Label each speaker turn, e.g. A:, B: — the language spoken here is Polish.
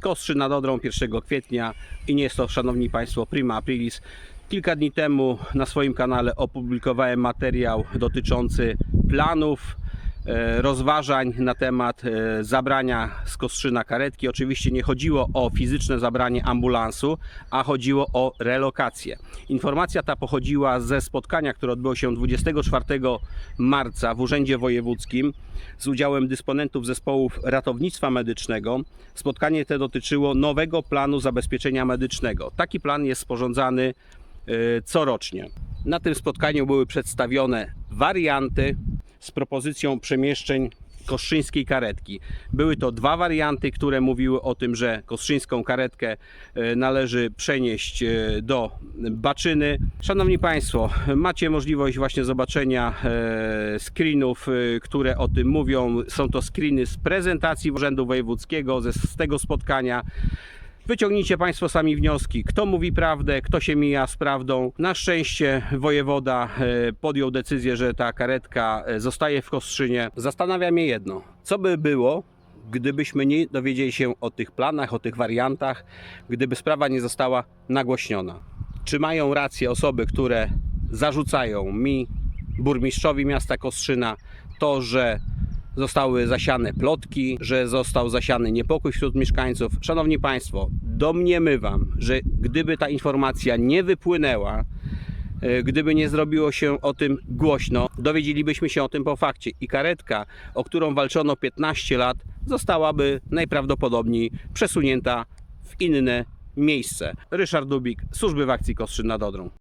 A: Kostrzy nad Odrą 1 kwietnia i nie jest to, szanowni państwo, prima aprilis. Kilka dni temu na swoim kanale opublikowałem materiał dotyczący planów, rozważań na temat e, zabrania z Kostrzyna karetki. Oczywiście nie chodziło o fizyczne zabranie ambulansu, a chodziło o relokację. Informacja ta pochodziła ze spotkania, które odbyło się 24 marca w Urzędzie Wojewódzkim z udziałem dysponentów zespołów ratownictwa medycznego. Spotkanie te dotyczyło nowego planu zabezpieczenia medycznego. Taki plan jest sporządzany e, corocznie. Na tym spotkaniu były przedstawione warianty z propozycją przemieszczeń kostrzyńskiej karetki. Były to dwa warianty, które mówiły o tym, że kostrzyńską karetkę e, należy przenieść e, do Baczyny. Szanowni Państwo, macie możliwość właśnie zobaczenia e, screenów, które o tym mówią. Są to screeny z prezentacji Urzędu Wojewódzkiego, z tego spotkania. Wyciągnijcie Państwo sami wnioski, kto mówi prawdę, kto się mija z prawdą. Na szczęście wojewoda e, podjął decyzję, że ta karetka e, zostaje w Kostrzynie. Zastanawia mnie jedno, co by było, gdybyśmy nie dowiedzieli się o tych planach, o tych wariantach, gdyby sprawa nie została nagłośniona. Czy mają rację osoby, które zarzucają mi, burmistrzowi miasta Kostrzyna, to, że zostały zasiane plotki, że został zasiany niepokój wśród mieszkańców. Szanowni Państwo, domniemywam, że gdyby ta informacja nie wypłynęła, e, gdyby nie zrobiło się o tym głośno, dowiedzielibyśmy się o tym po fakcie i karetka, o którą walczono 15 lat, zostałaby najprawdopodobniej przesunięta w inne miejsce. Ryszard Dubik, Służby w Akcji Kostrzyn nad Odrą.